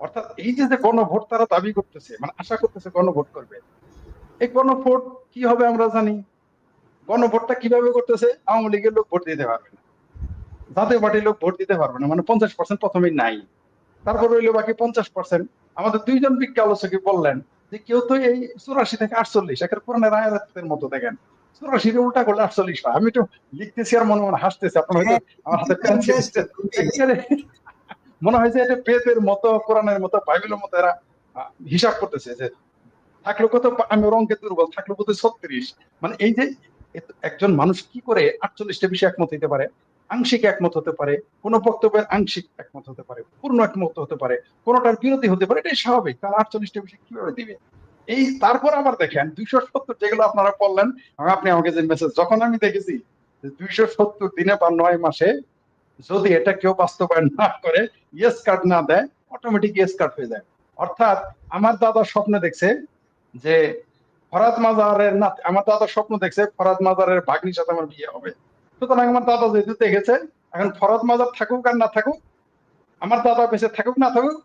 অর্থাৎ এই যে যে গণভোট তারা দাবি করতেছে মানে আশা করতেছে গণভোট করবে এই গণভোট কি হবে আমরা জানি। গণভোটটা কীভাবে করতেছে আওয়ামী লীগের লোক ভোট দিতে পারবে না। জাতীয় পার্টির লোক ভোট দিতে পারবে না মানে পঞ্চাশ পার্সেন্ট প্রথমেই নাই। তারপর রইল বাকি পঞ্চাশ পার্সেন্ট আমাদের দুইজন বিজ্ঞ আলোচকই বললেন যে কেউ তো এই চুরাশি থেকে আটচল্লিশ একের কোরআনের আয়াতের মতো দেখেন। চুরাশি উল্টা করলে আটচল্লিশ হয়। আমি একটু লিখতেছি আর মনে মনে হাসতেছি আপনার আমার হাতে পেন্সিল মনে হয় যে এটা মতো, কোরআনের মতো, বাইবেলের মতো এরা হিসাব করতেছে যে থাকল কত আমি ওর অঙ্কে দুর্বল, থাকল কত ছত্রিশ। মানে এই যে একজন মানুষ কি করে আটচল্লিশটা বিষয়ে একমত হতে পারে? আংশিক একমত হতে পারে, কোন বক্তব্যের আংশিক একমত হতে পারে, পূর্ণ একমত হতে পারে, কোনটার বিরোধী হতে পারে, এটাই স্বাভাবিক। তার আটচল্লিশটা বিষয় কীভাবে দিবে? এই তারপর আবার দেখেন, দুইশো সত্তর যেগুলো আপনারা এবং আপনি আমাকে যে মেসেজ যখন আমি দেখেছি দুইশো সত্তর দিনে বা নয় মাসে যদি এটা কেউ বাস্তবায়ন না করে ইয়েস কার্ড না দেয় অটোমেটিক ইয়েস কার্ড হয়ে যায়। অর্থাৎ আমার দাদা স্বপ্ন দেখছে যে ফরাদ মাজারের না আমার দাদা স্বপ্ন দেখছে ফরাদ মাজারের ভাগ্নির সাথে আমার বিয়ে হবে। সুতরাং আমার দাদা যেহেতু দেখেছে, এখন ফরাদ মাজার থাকুক আর না থাকুক, আমার দাদা বেঁচে থাকুক না থাকুক,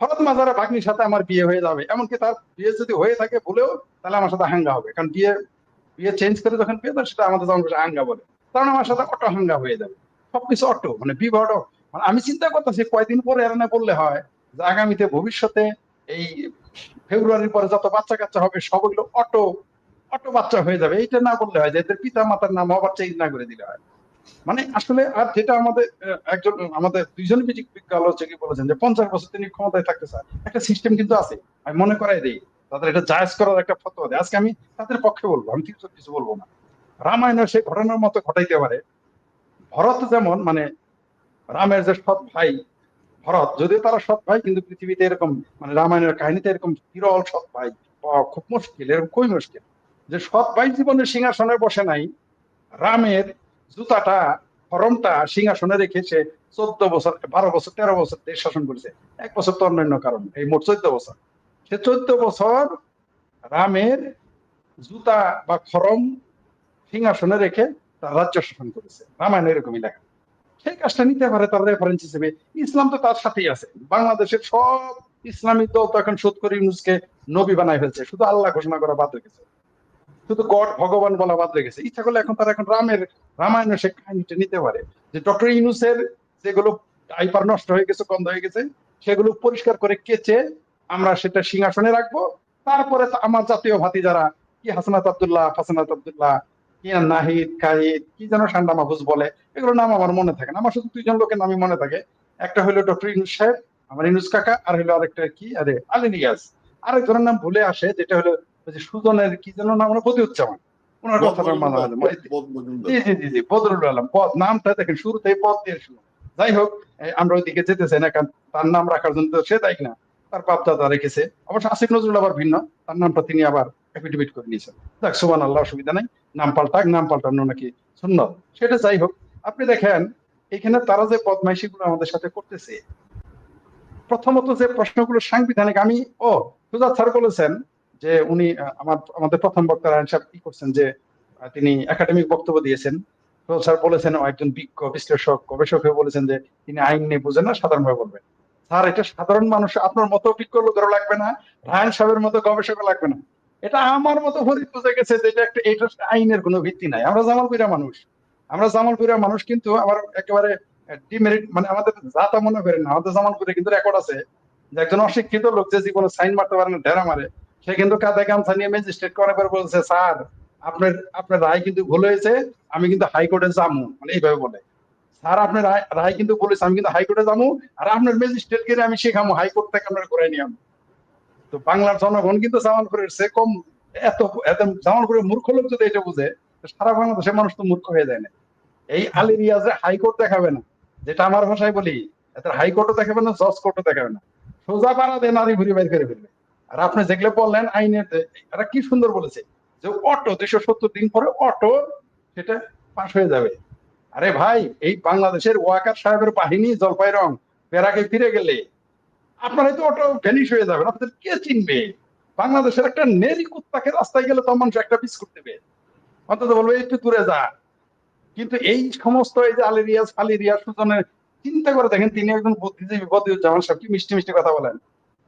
ফরাদ মাজারের ভাগ্নির সাথে আমার বিয়ে হয়ে যাবে। এমনকি তার বিয়ে যদি হয়ে থাকে ভুলেও, তাহলে আমার সাথে হাঙ্গা হবে। কারণ বিয়ে বিয়ে চেঞ্জ করে যখন বিয়ে সেটা আমাদের যেমন হাঙ্গা বলে। কারণ আমার সাথে অটো হাঙ্গা হয়ে যাবে। সবকিছু অটো মানে বিবাহ মানে আমি চিন্তা করতেছি, কয়দিন পরে এরানে বললে হয় যে আগামীতে ভবিষ্যতে এই ফেব্রুয়ারির পরে যত বাচ্চা কাচ্চা হবে সবগুলো অটো অটো বাচ্চা হয়ে যাবে। এইটা না বললে হয় যে এদের পিতা মাতার নাম আবার চেঞ্জ না করে দিলে হয়। মানে আসলে আর যেটা আমাদের একজন, আমাদের দুইজন বিজ্ঞ আলোচকই বলেছেন যে পঞ্চাশ বছর তিনি ক্ষমতায় থাকতে চান। একটা সিস্টেম কিন্তু আছে, আমি মনে করাই দিই, তাদের এটা জায়জ করার একটা ফতোয়া দেয়। আজকে আমি তাদের পক্ষে বলব, আমি কিছু কিছু বলব না। রামায়ণের সেই ঘটনার মতো ঘটাইতে পারে ভরত যেমন মানে রামের যে সৎ ভাই ভরত, যদিও তারা সৎ ভাই, কিন্তু পৃথিবীতে এরকম মানে রামায়ণের কাহিনীতে এরকম বিরল সৎ ভাই খুব মুশকিল, এরকম খুবই মুশকিল। যে সৎ ভাই জীবনে সিংহাসনে বসে নাই, রামের জুতাটা ফরমটা সিংহাসনে রেখে সে চোদ্দ বছর, বারো বছর, তেরো বছর দেশ শাসন করেছে। এক বছর তো অন্যান্য কারণ, এই মোট চোদ্দ বছর। সে চোদ্দ বছর রামের জুতা বা খরম সিংহাসনে রেখে রাজ্য শাসন করেছে। রামায়ণ এরকমই লেখা। সেই কাজটা নিতে পারে তার রেফারেন্স হিসেবে। ইসলাম তো তার সাথেই আছে। বাংলাদেশের সব ইসলামিক দল তো এখন সুদ করে ইউনুসকে নবী বানায় ফেলছে। শুধু আল্লাহ ঘোষণা করা বাদ রেখেছে। শুধু গড, ভগবান বলা বাদ রেখেছে। ইচ্ছা করলে এখন তারা এখন রামের, রামায়ণের সে কাহিনীটা নিতে পারে। যে ডক্টর ইউনুসের যেগুলো ডাইপার নষ্ট হয়ে গেছে, গন্ধ হয়ে গেছে, সেগুলো পরিষ্কার করে কেচে আমরা সেটা সিংহাসনে রাখব। তারপরে আমার জাতীয় ভাতি যারা, কি হাসনাত আবদুল্লাহ হাসনাত আব্দুল্লাহ নাহিদ কাহিদ কি যেন সান্ডা মাহফুজ বলে এগুলো নাম আমার মনে থাকে না। আমার শুধু দুইজন লোকের নামই মনে থাকে। একটা হলো ডক্টর ইনুস সাহেব আমার ইনুস কাকা আর হলো আরেকটা কি? আরে আরেকজনের নাম ভুলে আসে যেটা হলো যে সুজনের কি যেন নাম বদিউজ্জামান ওনার কথাটা মনে- জি জি জি জি বদরুল আলম। পদ নামটা দেখেন শুরুতেই পদ দিয়ে শুরু যাই হোক আমরা ওইদিকে যেতে চাই না কারণ তার নাম রাখার জন্য তো সে দায়ী না। তার বাপ দাদা রেখেছে। অবশ্য আসিফ নজরুল আবার ভিন্ন। তার নামটা তিনি আবার এফিডেভিট করে নিয়েছেন। দেখ সুবান আল্লাহ অসুবিধা নাই। নাম পাল্টাক নাম পাল্টানো নাকি সুন্নত সেটা যাই হোক, আপনি দেখেন, এখানে তারা যে বদমাইশি গুলো আমাদের সাথে করতেছে, প্রথমত যে প্রশ্নগুলো সাংবিধানিক, আমি, ও, সুজাত স্যার বলেছেন যে উনি আমার, আমাদের প্রথম বক্তা রায়ন সাহেব কি করছেন যে তিনি একাডেমিক বক্তব্য দিয়েছেন। স্যার বলেছেন একজন বিজ্ঞ, বিশ্লেষক, গবেষক হয়ে বলেছেন যে, তিনি আইন নিয়ে বুঝেন না, সাধারণভাবে বলবেন। স্যার, এটা সাধারণ মানুষ, আপনার মতো বিজ্ঞ লোকেরও লাগবে না রায়ন সাহেবের মতো গবেষকও লাগবে না। এটা আমার মতো ফরিদ বুঝে গেছে যে এটা একটা এটা আইনের কোনো ভিত্তি নাই। আমরা জামালপুরা মানুষ। আমরা জামালপুরা মানুষ কিন্তু আমার একেবারে ডিমেরিট মানে আমাদের জাতা মনে করেন না। আমাদের জামালপুরে কিন্তু রেকর্ড আছে যে একজন অশিক্ষিত লোক যে জীবনে সাইন মারতে পারে না, ঢেরা মারে, সে কিন্তু কাঁধে গামছা নিয়ে ম্যাজিস্ট্রেট করে করে বলছে, স্যার, আপনার আপনার রায় কিন্তু ভুল হয়েছে, আমি কিন্তু হাইকোর্টে যাব মানে এইভাবে বলে। স্যার, আপনার রায় কিন্তু বলেছে আমি কিন্তু হাইকোর্টে যাব আর আপনার ম্যাজিস্ট্রেট কে আমি শেখামো, হাইকোর্ট থেকে আপনার করে নিয়ে। তো বাংলার জনগণ কিন্তু জামালপুরের সে কম এত এত জামালপুরের মূর্খ লোক যদি এটা বুঝে সারা বাংলাদেশের মানুষ তো মূর্খ হয়ে যায় না। এই আলী রিয়াজে হাইকোর্ট দেখাবে না, যেটা আমার ভাষায় বলি, এদের হাইকোর্টও দেখাবে না, জজ কোর্টও দেখাবে না। সোজা পাড়া দিয়ে নারী ঘুরি বাইর করে ফেলবে। আর আপনি যেগুলো বললেন আইনের এরা কি সুন্দর বলেছে, যে অটো, দুইশো সত্তর দিন পরে অটো, সেটা পাশ হয়ে যাবে। আরে ভাই, এই বাংলাদেশের ওয়াকার সাহেবের বাহিনী জলপাই রং পেরাকে ফিরে গেলে আপনার হয়তো অটো ভ্যানিশ হয়ে যাবেন আপনাদের কে চিনবে? বাংলাদেশের একটা নেরি কুত্তাকে রাস্তায় গেলে তো মানুষ একটা বিস্কুট দেবে। অন্তত বলবে একটু দূরে যা। কিন্তু এই সমস্ত এই যে আলী রিয়াজ আলী রিয়াজ সুজনের চিন্তা করে দেখেন, তিনি একজন বুদ্ধিজীবী, বদিউজ্জামান সাহেব, কি মিষ্টি মিষ্টি কথা বলেন।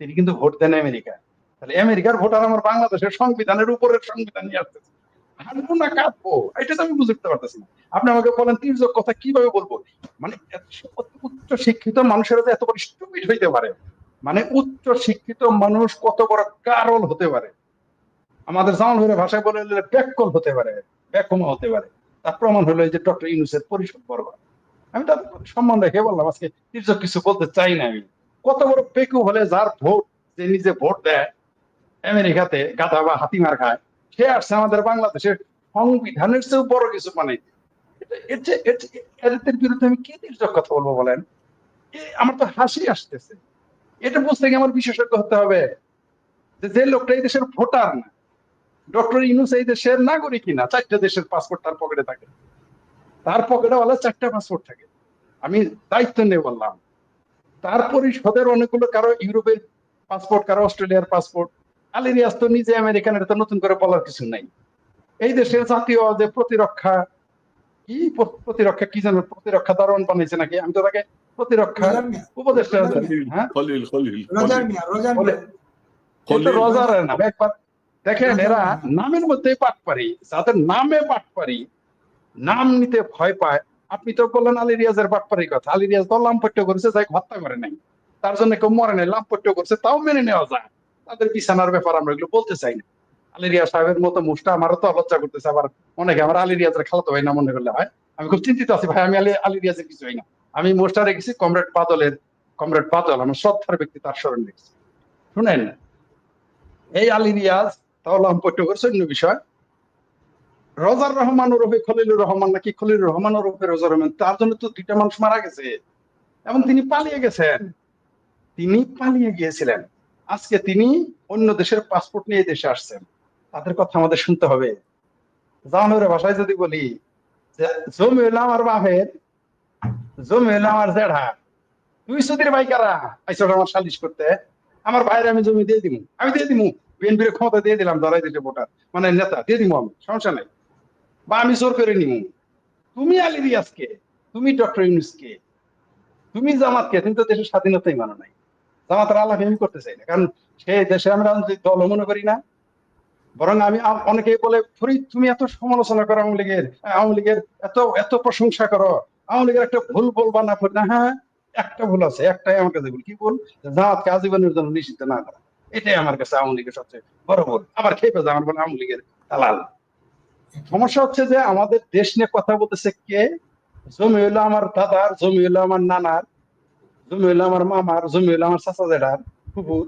তিনি কিন্তু ভোট দেন আমেরিকা তাহলে আমেরিকার ভোটার আমার বাংলাদেশের সংবিধানের উপরের সংবিধান নিয়ে আসতেছে। হাঁটবো না, কাঁদবো? এটা তো আমি বুঝতে পারতেছি আপনি আমাকে বলেন, তির্যক কথা কীভাবে বলব? মানে উচ্চ শিক্ষিত মানুষেরা এত বড় স্টুপিড হইতে পারে। মানে উচ্চ শিক্ষিত মানুষ কত বড় কারল হতে পারে? আমাদের জামাল ভাইয়ের ভাষায় বলে দিলে ব্যাককল হতে পারে ব্যাকমা হতে পারে। তার প্রমাণ হলো এই যে ডক্টর ইউনুসের পরিষদ বর্গ আমি তাদের সম্মান রেখে বললাম, আজকে তির্যক কিছু বলতে চাই না আমি। কত বড় পেকু হলে যার ভোট, যে নিজে ভোট দেয়, আমেরিকাতে গাধা বা হাতিমার খায়, সে আসছে আমাদের বাংলাদেশের সংবিধানের চেয়েও বড় কিছু মানে। এর বিরুদ্ধে আমি কি তির্যক কথা বলব বলেন? আমার তো হাসি আসতেছে। এটা বুঝতে গিয়ে আমার বিশেষজ্ঞ হতে হবে। যে যে লোকটা এই দেশের ভোটার না, ডক্টর ইউনুস এই দেশের নাগরিক কিনা চারটে দেশের পাসপোর্ট তার পকেটে থাকে। তার পকেটে বলা চারটা পাসপোর্ট থাকে। আমি দায়িত্ব নিয়ে বললাম। তার পরিষদের অনেকগুলো কারও ইউরোপের পাসপোর্ট কারও অস্ট্রেলিয়ার পাসপোর্ট আলিরিয়াস তো নিজে আমেরিকান, এটা তো নতুন করে বলার কিছু নাই। এই দেশের জাতীয় যে প্রতিরক্ষা, কি প্রতিরক্ষা, কি যেন প্রতিরক্ষা দারোয়ান বানিয়েছে নাকি? আমি তো তাকে প্রতিরক্ষা উপদেষ্টা হ্যাঁ? রোজার নাম একবার দেখেন এরা নামের মধ্যে পাট পারি যাদের নামে পাট পারি নাম নিতে ভয় পায়। আপনি তো বললেন আলী রিয়াজের বাটপারির কথা। আলী রিয়াজ তো লাম্পট্য করেছে যাই হত্যা করে নাই। তার জন্য কেউ মরে নাই লাম্পট্য করছে তাও মেনে নেওয়া যায়। তাদের বিছানার ব্যাপার আমরা এগুলো বলতে চাই না। আলী রিয়াজ সাহেবের মতো মুষ্টা আমারও তো লজ্জা করতেছে। আবার অনেকে আমার আলী রিয়াজের খালাতো ভাই না মনে করলে হয়। আমি খুব চিন্তিত আছি ভাই আমি আলী আলী রিয়াজের কিছু হয় না। আমি মোস্টার রেখেছি, কমরেড বাদলের কমরেড বাদল আমার শ্রদ্ধার ব্যক্তি তার স্মরণ রেখেছি। শুনেন, এই আলী রিয়াজ লাম্পট্য করছে অন্য বিষয়। রজার রহমান ওরফে খলিলুর রহমান নাকি খলিলুর রহমান ওরফে রজার রহমান, তার জন্য তো দুইটা মানুষ মারা গেছে। এবং তিনি পালিয়ে গেছেন। তিনি পালিয়ে গিয়েছিলেন। আজকে তিনি অন্য দেশের পাসপোর্ট নিয়ে দেশে আসছেন। তাদের কথা আমাদের শুনতে হবে। জাহানুরের ভাষায় যদি বলি জমি আমার বাপের জমি হইল আমার জেঠা। তুই সুদির ভাই কারা? আইসো আমার সালিশ করতে। আমার ভাইয়ের আমি জমি দিয়ে দিমু। আমি দিয়ে দিমু। বিএনপির ক্ষমতা দিয়ে দিলাম, ধরাই দিতে ভোটার। মানে নেতা, দিয়ে দিমু আমি, সমস্যা নাই। বা আমি জোর করে নিমু। তুমি আলী রিয়াজকে তুমি ডক্টর ইউনুসকে তুমি জামাতকে তুমি তো দেশের স্বাধীনতাই মানো নাই। জামাতের আল্লাহ আমি করতে চাই না। কারণ সেই দেশে আমরা রাজনৈতিক দল মনে করি না। বরং আমি আম- অনেকেই বলে, ফরিদ, তুমি এত সমালোচনা করো আওয়ামী লীগের আওয়ামী লীগের, এত এত প্রশংসা করো। আওয়ামী লীগের একটা ভুল বলবা না ফরিদ না হ্যাঁ একটা ভুল আছে, একটাই আমার কাছে ভুল, কি ভুল? জামাতকে আজীবনের জন্য নিষিদ্ধ না করা। এটাই আমার কাছে আওয়ামী লীগের সবচেয়ে বড় ভুল। আবার খেপে যায় আমার বলে আওয়ামী লীগের দালাল। সমস্যা হচ্ছে যে আমাদের দেশ নিয়ে কথা বলতেছে কে? জমি হইল আমার দাদার জমি হইল আমার নানার জমি হইল আমার মামার জমি হইল আমার চাচা জেঠার ফুফুর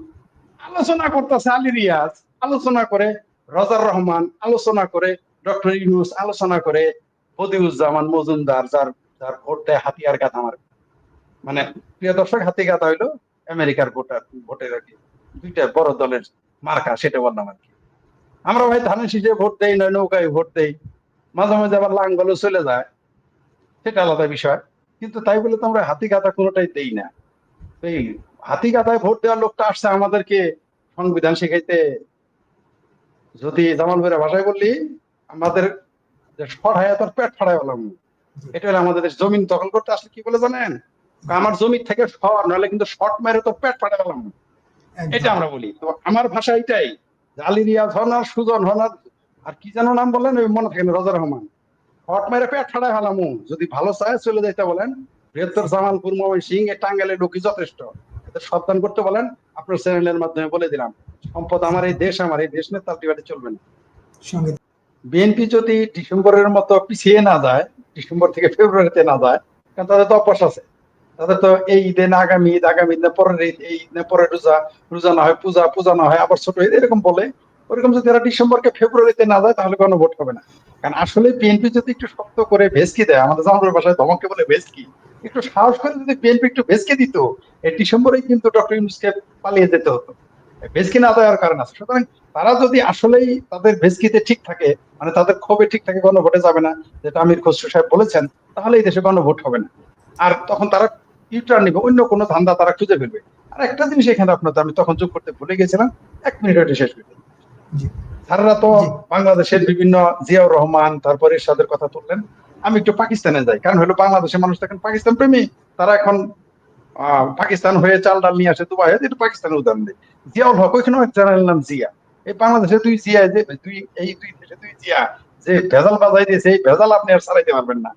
আলোচনা করতেছে আলী রিয়াজ, আলোচনা করে রজার রহমান, আলোচনা করে ডক্টর ইউনুস, আলোচনা করে বদিউজ্জামান মজুমদার, যার যার ভোট দেয় হাতিয়ার গাথা আমার মানে প্রিয় দর্শক হাতি গাথা হইল আমেরিকার ভোটার ভোটের আর কি। দুইটা বড় দলের মার্কা, সেটা বললাম আর কি। আমরা ভাই ধানের শীষে ভোট দেই, নয় নৌকায় ভোট দেই। মাঝে মাঝে আবার লাঙ্গলও চলে যায়। সেটা আলাদা বিষয়। কিন্তু তাই বলে তো আমরা হাতি গাথা কোনোটাই দেই না। এই হাতি গাথায় ভোট দেওয়ার লোকটা আসছে আমাদেরকে সংবিধান শিখাইতে। যদি জামাল ভাইয়ের ভাষায় বললি আমাদের যে সরায় তোর পেট ফাড়াই বললাম। এটা হলো আমাদের দেশ জমিন দখল করতে আসলে কি বলে জানেন? আমার জমি থেকে সর নাহলে কিন্তু শর্ট মেরে তো পেট ফাড়াই বললাম এটা আমরা বলি। তো আমার ভাষা এটাই। যে আলী রিয়াজ হনার সুজন হনার আর কি যেন নাম বললেন ওই মনে থাকে না, রজা রহমান। হট মেরে পেট ফাড়ায় হালামু যদি ভালো চায় চলে যাইতে বলেন বৃহত্তর জামালপুর সিং এ টাঙ্গাইলের লোকই যথেষ্ট। সাবধান করতে বলেন আপনার চ্যানেলের মাধ্যমে বলে দিলাম। সম্পদ আমার এই দেশ আমার এই দেশ নিয়ে তালটিবাটি চলবে না। বিএনপি যদি ডিসেম্বরের মতো পিছিয়ে না যায় ডিসেম্বর থেকে ফেব্রুয়ারিতে না যায়, কারণ তাদের তো অভ্যাস আছে। তাদের তো এই ঈদে না আগামী ঈদ আগামী ঈদ না পরের ঈদ, এই ঈদ না পরের রোজা রোজা না হয় পূজা পূজা না হয় আবার ছোট ঈদ, এরকম বলে। ওরকম যদি এরা ডিসেম্বরকে ফেব্রুয়ারিতে না যায়, তাহলে কোনো ভোট হবে না। কারণ আসলে বিএনপি যদি একটু শক্ত করে ভেসকি দেয়, আমাদের জামানের ভাষায় ধমকে বলে ভেসকি, একটু সাহস করে যদি বিএনপি একটু ভেসকে দিত, এই ডিসেম্বরেই কিন্তু ডক্টর ইউনুসকে পালিয়ে যেতে হতো। ভেসকি না দেওয়ার কারণ আছে। সুতরাং তারা যদি আসলেই তাদের ভেসকিতে ঠিক থাকে মানে তাদের ক্ষোভে ঠিক থাকে গণভোটে যাবে না যেটা আমির খসরু সাহেব বলেছেন তাহলে এই দেশে গণভোট হবে না। আর তখন তারা ইউটার্ন নিবে অন্য কোনো ধান্দা তারা খুঁজে ফেলবে। আর একটা জিনিস এখানে আপনার আমি তখন যোগ করতে ভুলে গেছিলাম এক মিনিট ওইটা শেষ করে। স্যাররা তো বাংলাদেশের বিভিন্ন জিয়াউর রহমান তারপরে এরশাদের কথা তুললেন। আমি একটু পাকিস্তানে যাই কারণ হলো বাংলাদেশের মানুষ তো এখন পাকিস্তান প্রেমী তারা এখন পাকিস্তান হয়ে চাল ডাল নিয়ে আসে দুবাই হয়ে পাকিস্তানের উদাহরণ দিই জিয়াউল হক ওইখানে জেনারেল নাম জিয়া। এই বাংলাদেশে তুই জিয়া, যে তুই, এই দুই দেশে তুই জিয়া, যে ভেজাল বাজাই দিয়েছে, এই ভেজাল আপনি আর চালাইতে পারবেন না।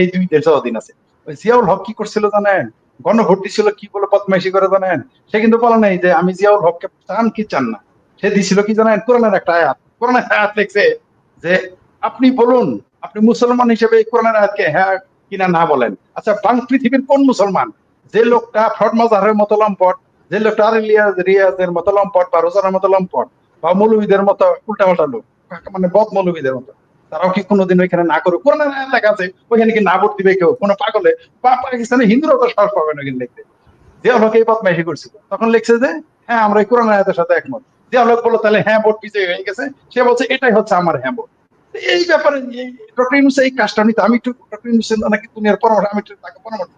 এই দুই দেশে অধীন আছে। জিয়াউল হক কি করছিল জানেন? গণভোট দিছিল কি বলে বদমাইশি করে জানেন? সে কিন্তু বলে নাই যে আমি জিয়াউল হককে চান কি চান না। সে দিছিল কি জানেন? কোরআনের একটা আয়াত। কোরআনের আয়াত লিখছে যে, আপনি বলুন, আপনি মুসলমান হিসেবে কোরআনের আয়াতকে হ্যাঁ কিনা না বলেন। আচ্ছা বাং পৃথিবীর কোন মুসলমান যে লোকটা ফ্রড মাজারের মতো লম্পট, যে লোকটা আরেলিয়াজ, রিয়াজের মতো লম্পট বা রোজানের মতো লম্পট বা মৌলবীদের মতো উল্টাপাল্টা লোক মানে বদ মৌলবীদের মতো, তারাও কি কোনোদিন ওইখানে না কোরআনের আয়াত লেখা আছে, ওইখানে কি না ভোট দিবে কেউ? কোনো পাগলে? বা পাকিস্তানের হিন্দুরাও তো সাহস পাবে না কিন্তু লিখতে জিয়া হক এই বদমাইশি করছিল তখন লিখছে যে হ্যাঁ আমরা এই কোরআন আয়াতের সাথে একমত। যে হক বলল, তাহলে হ্যাঁ ভোট বিজয়ী হয়ে গেছে। সে বলছে, এটাই হচ্ছে আমার হ্যাঁ ভোট। এই ব্যাপারে ইউনুস এই কাজটা নিতে আমি একটু ডক্টর ইউনুসের নাকি দুনিয়ার পরামর্শ আমি একটু তাকে পরামর্শ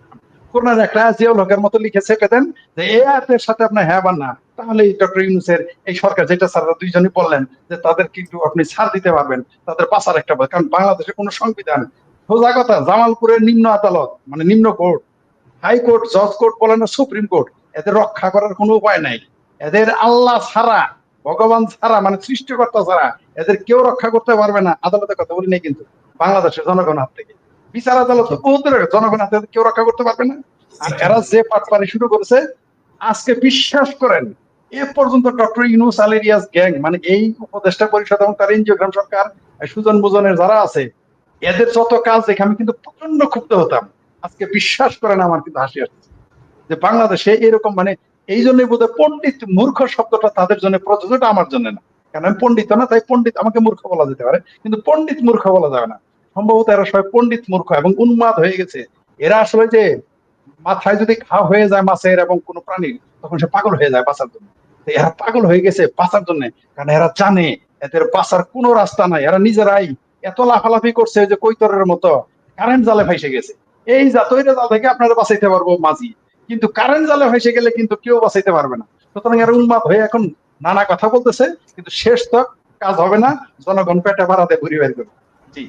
দিলাম। কোরআনের একটা জিয়াউল হকের মতো লিখে চেপে দেন যে এই আয়াতের সাথে আপনার হ্যাঁ বা না তাহলে ডক্টর ইউনুসের এই সরকার, যেটা স্যার দুইজনই বললেন যে, তাদের কিন্তু আপনি ছাড় দিতে পারবেন তাদের পাশার একটা। কারণ বাংলাদেশের কোনো সংবিধান, সোজা কথা, জামালপুরের নিম্ন আদালত মানে নিম্ন কোর্ট হাইকোর্ট জজ কোর্ট বলেন না, সুপ্রিম কোর্ট, এদের রক্ষা করার কোনো উপায় নাই এদের আল্লাহ ছাড়া, ভগবান ছাড়া মানে সৃষ্টিকর্তা ছাড়া, এদের কেউ রক্ষা করতে পারবে না আদালতের কথা বলি নাই কিন্তু, বাংলাদেশের জনগণ হাত থেকে বিচার আদালত বহুদের জনগণ হাতে কেউ রক্ষা করতে পারবে না। আর এরা যে পাটপারি শুরু করেছে, আজকে বিশ্বাস করেন, এ পর্যন্ত ডক্টর ইউনুস আলিরিয়াস গ্যাং মানে এই উপদেষ্টা পরিষদ এবং তার এনজিওগ্রাম সরকার সুজন বুজনের যারা আছে, এদের যত কাজ দেখে আমি কিন্তু প্রচণ্ড ক্ষুব্ধ হতাম। আজকে বিশ্বাস করেন, আমার কিন্তু হাসি আসছে। যে বাংলাদেশে এরকম মানে এই জন্যই বোধহয় পণ্ডিত মূর্খ শব্দটা তাদের জন্য প্রযোজ্যটা আমার জন্য না। কারণ আমি পণ্ডিত না, তাই পণ্ডিত আমাকে মূর্খ বলা যেতে পারে, কিন্তু পণ্ডিত মূর্খ বলা যাবে না। সম্ভবত এরা সবাই পণ্ডিত মূর্খ এবং উন্মাদ হয়ে গেছে। এরা আসলে যে মাথায় যদি ঘা হয়ে যায় মাছের এবং কোনো প্রাণীর, তখন সে পাগল হয়ে যায় বাঁচার জন্য। এরা পাগল হয়ে গেছে বাঁচার জন্য, কারণ এরা জানে এদের বাঁচার কোনো রাস্তা নাই। এরা নিজেরাই এত লাফালাফি করছে যে কৈতরের মতো কারেন্ট জালে ফাইসে গেছে। এই জাতইরা জাল থেকে আপনারা বাঁচাইতে পারব মাঝি। কিন্তু কারেন্ট জালে ফাইসে গেলে কিন্তু কেউ বাঁচাইতে পারবে না। সুতরাং এরা উন্মাদ হয়ে এখন নানা কথা বলতেছে, কিন্তু শেষ তো কাজ হবে না। জনগণ পেটে বাড়াতে ঘুরি বের করবে।